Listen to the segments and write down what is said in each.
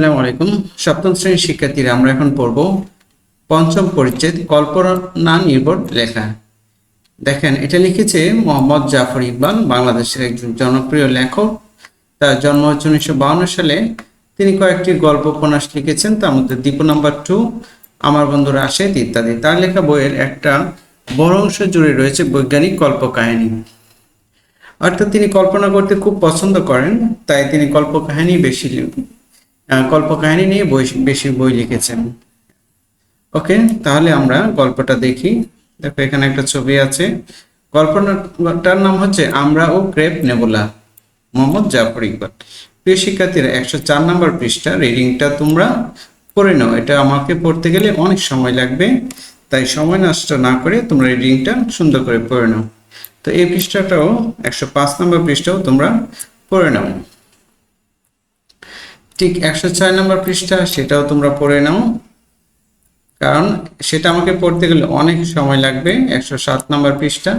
আসসালামু আলাইকুম। সপ্তম শ্রেণির শিক্ষার্থীরা আমরা এখন পড়ব পঞ্চম পরিচ্ছেদ কল্পনা নির্ভর লেখা। দেখেন এটা লিখেছে মোহাম্মদ জাফর ইকবাল বাংলাদেশের একজন জনপ্রিয় লেখক। তার জন্ম হচ্ছে উনিশশো সালে। তিনি কয়েকটি গল্প উপন্যাস লিখেছেন তার মধ্যে দ্বীপ নাম্বার টু আমার বন্ধু রাশেদ ইত্যাদি। তার লেখা বইয়ের একটা বড় অংশ জুড়ে রয়েছে বৈজ্ঞানিক কল্পকাহিনী। অর্থাৎ তিনি কল্পনা করতে খুব পছন্দ করেন তাই তিনি কল্পকাহিনী বেশি আহ, কল্পকাহিনী নিয়ে বই বেশি বই লিখেছেন। ওকে, তাহলে আমরা গল্পটা দেখি। দেখো, এখানে একটা ছবি আছে। গল্পটার নাম হচ্ছে আমরা ও ক্রেপ নেবুলা, মোহাম্মদ জাফর ইকবাল। প্রিয় শিক্ষার্থীরা, একশো চার নম্বর পৃষ্ঠা রিডিংটা তোমরা পড়ে নাও। এটা আমাকে পড়তে গেলে অনেক সময় লাগবে, তাই সময় নষ্ট না করে তোমরা রিডিংটা সুন্দর করে পড়ে নাও। তো এই পৃষ্ঠাটাও, একশো পাঁচ নম্বর পৃষ্ঠাও তোমরা পড়ে নাও। ঠিক একশো ছয় নম্বর পৃষ্ঠা, সেটাও তোমরা পড়ে নাও। কারণ সেটা আমাকে পড়তে গেলে অনেক সময় লাগবে, একশো সাত নম্বর পৃষ্ঠা,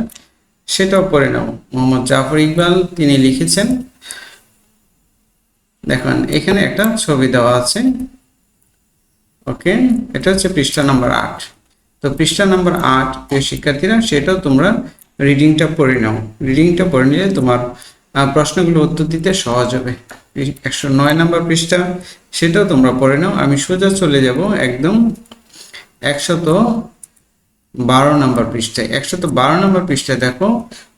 সেটাও পড়ে নাও। মোহাম্মদ জাফর ইকবাল, তিনি লিখেছেন, দেখুন, এখানে একটা ছবি দেওয়া আছে। ওকে, এটা হচ্ছে পৃষ্ঠা নাম্বার আট। তো পৃষ্ঠা নাম্বার আট, প্রিয় শিক্ষার্থীরা, সেটাও তোমরা রিডিংটা পড়ে নাও। রিডিংটা পড়ে নিলে তোমার প্রশ্নগুলো উত্তর দিতে সহজ হবে। একশো নয় নম্বর পৃষ্ঠা, সেটাও তোমরা পড়ে নাও। আমি সোজা চলে যাব একদম একশত বারো নম্বর পৃষ্ঠায়। একশত বারো নম্বর পৃষ্ঠায় দেখো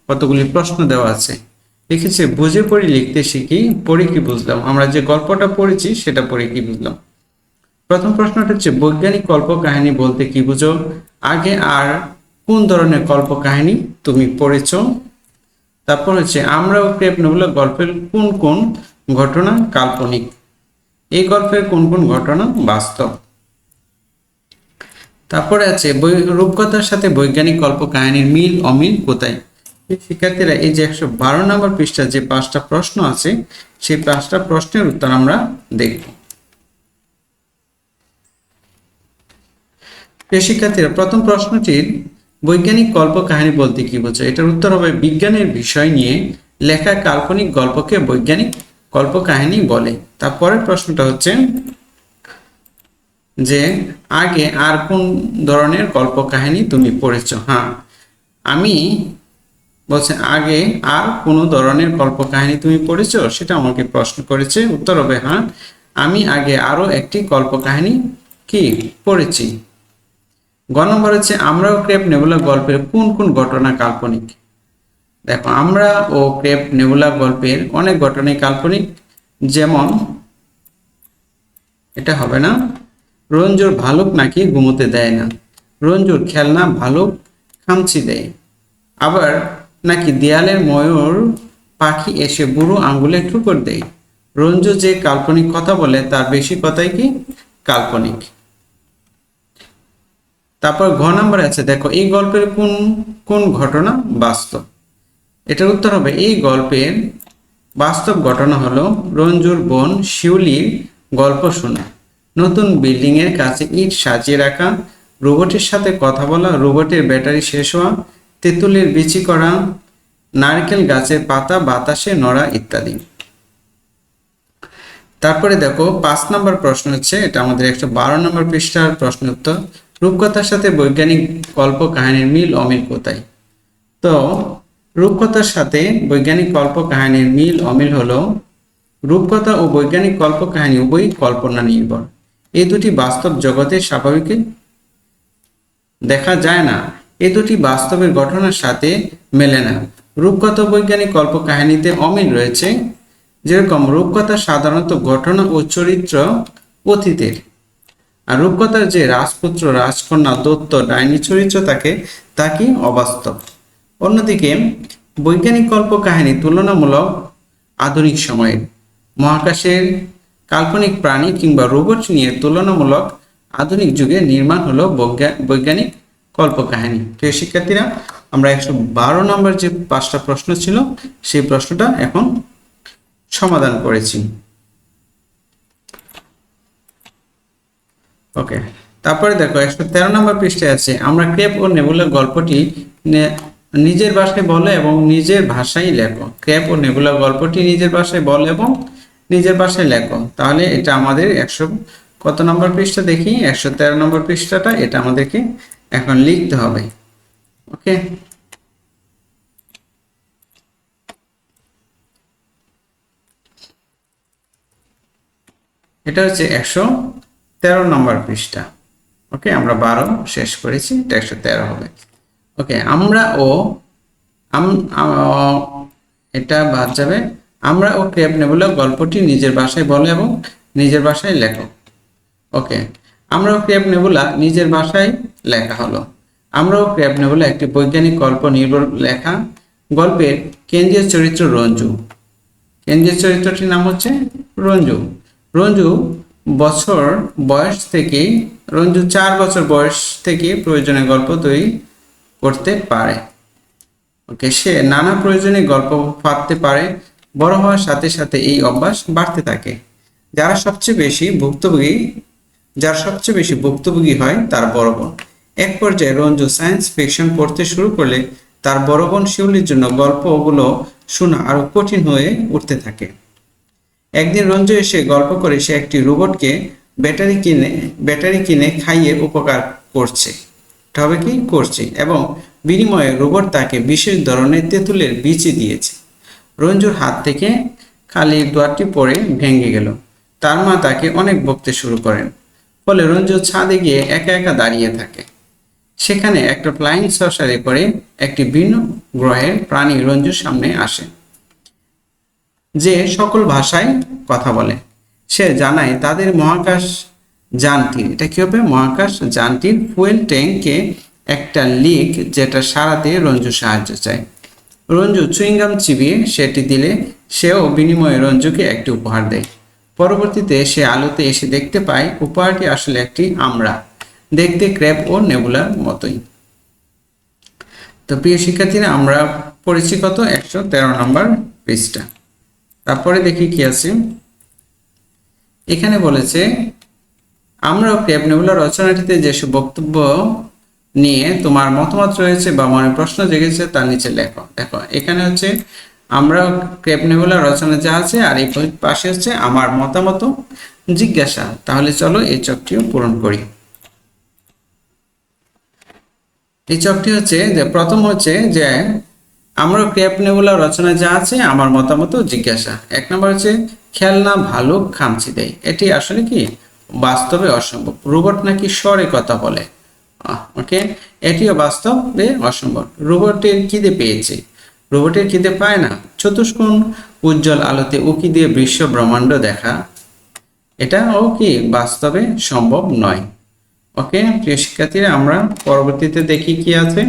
কতগুলি প্রশ্ন দেওয়া আছে। লিখেছে, বুঝে পড়ি লিখতে শিখি, পড়ে কি বুঝলাম? আমরা যে গল্পটা পড়েছি, সেটা পড়ে কি বুঝলাম? প্রথম প্রশ্নটা হচ্ছে, বৈজ্ঞানিক কল্পকাহিনী বলতে কি বুঝো? আগে আর কোন ধরনের কল্পকাহিনী তুমি পড়েছো? তারপর হচ্ছে, আমরাও ক্রেপ নেবুলা গল্পের কোন কোন ঘটনা কাল্পনিক। এই গল্পের কোন কোন ঘটনা বাস্তব? তারপরে আছে রূপকথার সাথে বৈজ্ঞানিক কল্পকাহিনীর মিল অমিল কোথায়? শিক্ষার্থীরা, এই যে একশো বারো নম্বর পৃষ্ঠা যে পাঁচটা প্রশ্ন আছে, সেই পাঁচটা প্রশ্নের উত্তর আমরা দেখব। শিক্ষার্থীরা, প্রথম প্রশ্নটির বৈজ্ঞানিক গল্প কাহিনী বলতে কি বোঝো এটার উত্তর হবে বিজ্ঞানের বিষয় নিয়ে লেখা কাল্পনিক গল্পকে বৈজ্ঞানিক কল্পকাহিনী বলে। তারপরের প্রশ্নটা হচ্ছে যে, আগে আর কোন ধরনের কল্পকাহিনী তুমি পড়েছো? হ্যাঁ আমি বলছে আগে আর কোন ধরনের কল্পকাহিনী তুমি পড়েছো? সেটা আমাকে প্রশ্ন করেছে। উত্তর হবে হ্যাঁ আমি আগে আরও একটি কল্পকাহিনী কি পড়েছি? গ নম্বর হচ্ছে, আমরাও ক্রেপ নেবুলা গল্পের কোন কোন ঘটনা কাল্পনিক? দেখো, আমরা ও ক্রেপ নেবুলা গল্পের অনেক ঘটনাই কাল্পনিক, যেমন এটা হবে না, রঞ্জুর ভালুক নাকি ঘুমোতে দেয় না, রঞ্জুর খেলনা ভালুক খামচি দেয়, আবার নাকি দেয়ালের ময়ূর পাখি এসে বুড়ো আঙ্গুলে ঠুকর দেয়, রঞ্জু যে কাল্পনিক কথা বলে তার বেশি কথাই কি? কাল্পনিক। তারপর ঘ নম্বর আছে, দেখো, এই গল্পের কোন কোন ঘটনা বাস্তব? এটার উত্তর হবে, এই গল্পের বাস্তব ঘটনা হলো রঞ্জুর বোন শিউলির গল্প শোনা। নতুন বিল্ডিং এর কাছে ইট সাজিয়ে রাখা, রোবটের সাথে কথা বলা, রোবটের ব্যাটারি শেষ হওয়া, তেঁতুলের বিচি করা, নারকেল গাছের পাতা, বাতাসে নড়া ইত্যাদি। তারপরে দেখো, পাঁচ নম্বর প্রশ্ন হচ্ছে, এটা আমাদের একশো বারো নম্বর পৃষ্ঠার প্রশ্ন উত্তর, রূপকথার সাথে বৈজ্ঞানিক গল্প কাহিনীর মিল অমিল কোথায়? তো রূপকথার সাথে বৈজ্ঞানিক কল্প কাহিনীর মিল অমিল হলো, রূপকথা ও বৈজ্ঞানিক কল্প কাহিনী উভয়ই কল্পনা নির্ভর। এই দুটি বাস্তব জগতে স্বাভাবিক? দেখা যায় না। এই দুটি বাস্তবের ঘটনার সাথে মেলে না। রূপকথা বৈজ্ঞানিক কল্প কাহিনীতে অমিল রয়েছে। যেরকম রূপকথা সাধারণত ঘটনা ও চরিত্র অতীতের। আর রূপকথার যে রাজপুত্র রাজকন্যা দত্ত ডাইনি চরিত্র থাকে, তা কি অবাস্তব? অন্যদিকে বৈজ্ঞানিক কল্প কাহিনী তুলনামূলক আধুনিক সময়ের মহাকাশের কাল্পনিক প্রাণী কিংবা রোবট নিয়ে তুলনামূলক আধুনিক যুগে নির্মাণ হলো বৈজ্ঞা- বৈজ্ঞানিক কল্পকাহিনী প্রিয় শিক্ষার্থীরা, আমরা একশো বারো নম্বর যে পাঁচটা প্রশ্ন ছিল, সেই প্রশ্নটা এখন সমাধান করেছি। ওকে, তারপরে দেখো, একশো তেরো নম্বর পৃষ্ঠায় আছে, আমরা ক্রেপ ও নেবুলার গল্পটি নিজের ভাষায় বলে এবং নিজের ভাষায় লেখো। ক্রেপ ও নেবুলার গল্পটি নিজের ভাষায় বলে এবং নিজের ভাষায় লেখো। তাহলে এটা আমাদের একশো কত নম্বর পৃষ্ঠা? দেখি, একশো তেরো নম্বর পৃষ্ঠাটা, এটা আমাদেরকে এখন লিখতে হবে। ওকে? এটা হচ্ছে একশো তেরো নম্বর পৃষ্ঠা। ওকে, আমরা বারো শেষ করেছি, এটা একশো তেরো হবে। ওকে আমরা ও এটা বাদ যাবে। আমরা ও ক্রেপ নেবুলা গল্পটি নিজের ভাষায় বলো এবং নিজের ভাষায় লেখো। ওকে আমরা ও ক্রেপ নেবুলা নিজের ভাষায় লেখা হলো। আমরা ও ক্রেপ নেবুলা একটি বৈজ্ঞানিক গল্প নির্ভর লেখা। গল্পের কেন্দ্রীয় চরিত্র রঞ্জু। কেন্দ্রীয় চরিত্রটির নাম হচ্ছে রঞ্জু। রঞ্জু বছর বয়স থেকে রঞ্জু চার বছর বয়স থেকে প্রয়োজনীয় গল্প তৈরি করতে পারে। ওকে সে নানা প্রয়োজনে গল্প পাততে পারে, বড় হওয়ার সাথে সাথে এই অভ্যাস বাড়তে থাকে। যারা সবচেয়ে বেশি ভুক্তভোগী, যার সবচেয়ে বেশি ভুক্তভোগী হয় তার বড় বোন। এক পর্যায়ে রঞ্জু সায়েন্স ফিকশন পড়তে শুরু করলে তার বড় বোন শিউলির জন্য গল্পগুলো শোনা আরও কঠিন হয়ে উঠতে থাকে। একদিন রঞ্জু এসে গল্প করে সে একটি রোবটকে ব্যাটারি কিনে ব্যাটারি কিনে খাইয়ে উপকার করছে। হবে করছে এবং বিনিময়ে রোবট তাকে বিশেষ ধরনের তেঁতুলের বিচি দিয়েছে। রঞ্জুর হাত থেকে খালি দোয়ারটি পড়ে ভেঙে গেল। তার মা তাকে অনেক বকতে শুরু করেন। ফলে রঞ্জু ছাদে গিয়ে একা একা দাঁড়িয়ে থাকে। সেখানে একটা ফ্লাইং সসারে করে একটি ভিন্ন গ্রহের প্রাণী রঞ্জুর সামনে আসে। যে সকল ভাষায় কথা বলে। সে জানায় তাদের মহাকাশ যানটির এটা কি হবে? মহাকাশ যানটির ফুয়েল ট্যাঙ্কে একটা লিক যেটা সারাতে রঞ্জু সাহায্য চায়। রঞ্জু চুইংগাম চিবিয়ে সেটি দিলে সেও বিনিময়ে রঞ্জুকে একটি উপহার দেয়। পরবর্তীতে সে আলোতে এসে দেখতে পায় উপহারটি আসলে একটি আমরা। দেখতে ক্র্যাপ ও নেবুলার মতোই। তো প্রিয় শিক্ষার্থীরা, আমরা পড়েছি কত? একশো তেরো নম্বর পৃষ্ঠা। তারপরে দেখি কি আছে। এখানে বলেছে আমরা ক্র্যাপ নেবুলা রচনাটিতে যেসব বক্তব্য নিয়ে তোমার মতামত রয়েছে বা মনে প্রশ্ন জেগেছে তার নিচে লেখো। দেখো, এখানে হচ্ছে, আমরা ক্রেপ নেবুলা রচনা যা আছে আর এই পাশে হচ্ছে আমার মতামত জিজ্ঞাসা। তাহলে চলো এই চকটিও পূরণ করি। এই চকটি হচ্ছে যে, প্রথম হচ্ছে যে, আমরা ক্রেপ নেবুলা রচনা যা আছে, আমার মতামত জিজ্ঞাসা। এক নম্বর হচ্ছে, খেলনা ভালুক খামচি দেয়। এটি আসলে কি? বাস্তবে অসম্ভব। রোবট নাকি স্বরে কথা বলে? ওকে এটিও বাস্তবে অসম্ভব। রোবটের খিদে পেয়েছে। রোবটের খিদে পায় না। চতুষ্কোণ উজ্জ্বল আলোতে উকি দিয়ে বিশ্ব ব্রহ্মাণ্ড দেখা। এটাও কি বাস্তবে সম্ভব নয়? ওকে প্রিয় শিক্ষার্থীরা, আমরা পরবর্তীতে দেখি কি আছে।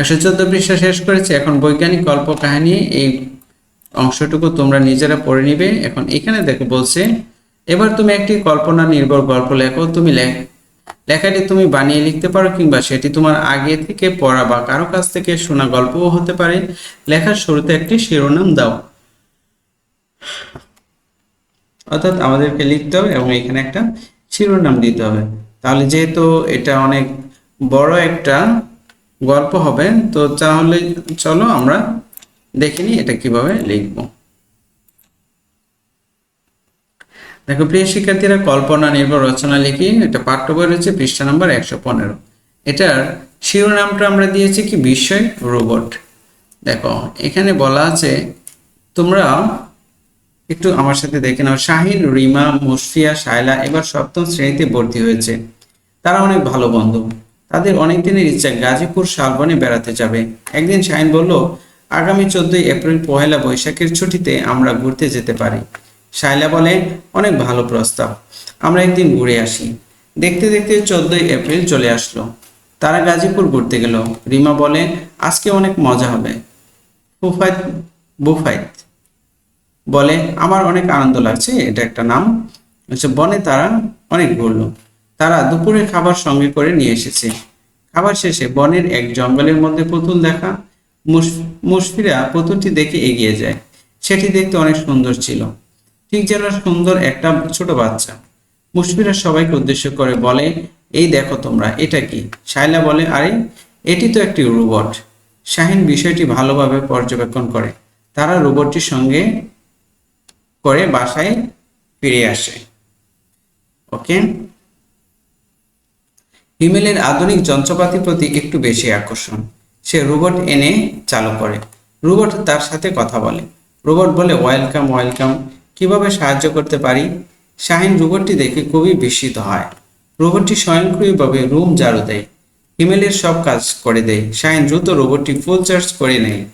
একশো চোদ্দ পৃষ্ঠা শেষ করেছে। এখন বৈজ্ঞানিক গল্প কাহিনী এই অংশটুকু তোমরা নিজেরা পড়ে নিবে। এখন এখানে দেখো বলছে এবার তুমি একটি কল্পনা নির্ভর গল্প লেখো, তুমি লেখ লেখাটি তুমি বানিয়ে লিখতে পারো কিংবা সেটি তোমার আগে থেকে পড়া বা কারও কাছ থেকে শোনা গল্পও হতে পারে। লেখার শুরুতে একটি শিরোনাম দাও। অর্থাৎ আমাদেরকে লিখতে হবে এবং এখানে একটা শিরোনাম দিতে হবে। তাহলে যেহেতু এটা অনেক বড় একটা গল্প হবে, তো তাহলে চলো আমরা দেখিনি এটা কীভাবে লিখব। দেখো, প্রিয় শিক্ষার্থীরা, কল্পনা নির্ভর রচনা লিখি। এটা পাঠ্য বই রয়েছে, পৃষ্ঠা নম্বর একশো পনেরো। এটার শিরোনামটা আমরা দিয়েছি কি? বিস্ময় রোবট। দেখো, এখানে বলা আছে, তোমরা একটু আমার সাথে দেখে নাও। শাহিন, রিমা, মুশফিয়া, শায়লা এবার সপ্তম শ্রেণীতে ভর্তি হয়েছে। তারা অনেক ভালো বন্ধু। তাদের অনেক দিনের ইচ্ছা গাজীপুর শালবনে বেড়াতে যাবে। একদিন শাহিন বলল, আগামী চোদ্দই এপ্রিল পহেলা বৈশাখের ছুটিতে আমরা ঘুরতে যেতে পারি। শাইলা বলে, অনেক ভালো প্রস্তাব। আমরা একদিন ঘুরে আসি। দেখতে দেখতে চোদ্দই এপ্রিল চলে আসলো। তারা গাজীপুর ঘুরতে গেল। রিমা বলে, আজকে অনেক মজা হবে। বুফাইত বুফাইত বলে, আমার অনেক আনন্দ লাগছে, এটা একটা নাম। হচ্ছে বনে তারা অনেক ঘুরলো। তারা দুপুরে খাবার সঙ্গে করে নিয়ে এসেছে। খাবার শেষে বনের এক জঙ্গলের মধ্যে পুতুল দেখা। মুশফিরা পুতুলটি দেখে এগিয়ে যায়। সেটি দেখতে অনেক সুন্দর ছিল। ঠিক যেন সুন্দর একটা ছোট বাচ্চা। মুশফিরা সবাইকে উদ্দেশ্য করে বলে, এই দেখো তোমরা, এটা কি? শাইলা বলে, আরে, এটি তো একটি রোবট। শাহিন বিষয়টি ভালোভাবে পর্যবেক্ষণ করে। তারা রোবটটির সঙ্গে করে বাসায় ফিরে আসে। ওকে? হিমেলের আধুনিক যন্ত্রপাতির প্রতি একটু বেশি আকর্ষণ। সে রোবট এনে চালু করে। রোবট তার সাথে কথা বলে। রোবট বলে, ওয়েলকাম ওয়েলকাম। কীভাবে সাহায্য করতে পারি? শাহিন রোবটটি দেখে খুবই বিস্মিত হয়। রোবটটি স্বয়ংক্রিয়ভাবে রুম ঝাড়ু দেয়। হিমেলের সব কাজ করে দেয়। শাহিন দ্রুত রোবটটি ফুল চার্জ করে নেয়।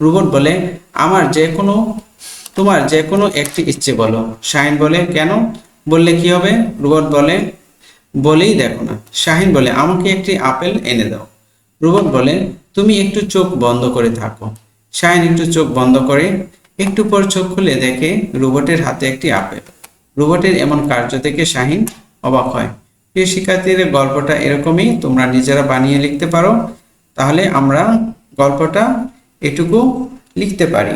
রোবট বলে, আমার যে কোনো, তোমার যে কোনো একটি ইচ্ছে বলো। শাহিন বলে, কেন? বললে কি হবে? রোবট বলে, বলেই দেখো না। শাহিন বলে, আমাকে একটি আপেল এনে দাও। রোবট বলে, তুমি একটু চোখ বন্ধ করে থাকো। শাহিন একটু চোখ বন্ধ করে একটু পর চোখ খুলে দেখে রোবটের হাতে একটি আপেল। রোবটের এমন কার্য দেখে শাহিন অবাক হয়। প্রিয় শিক্ষার্থীদের গল্পটা এরকমই, তোমরা নিজেরা বানিয়ে লিখতে পারো। তাহলে আমরা গল্পটা এটুকু লিখতে পারি।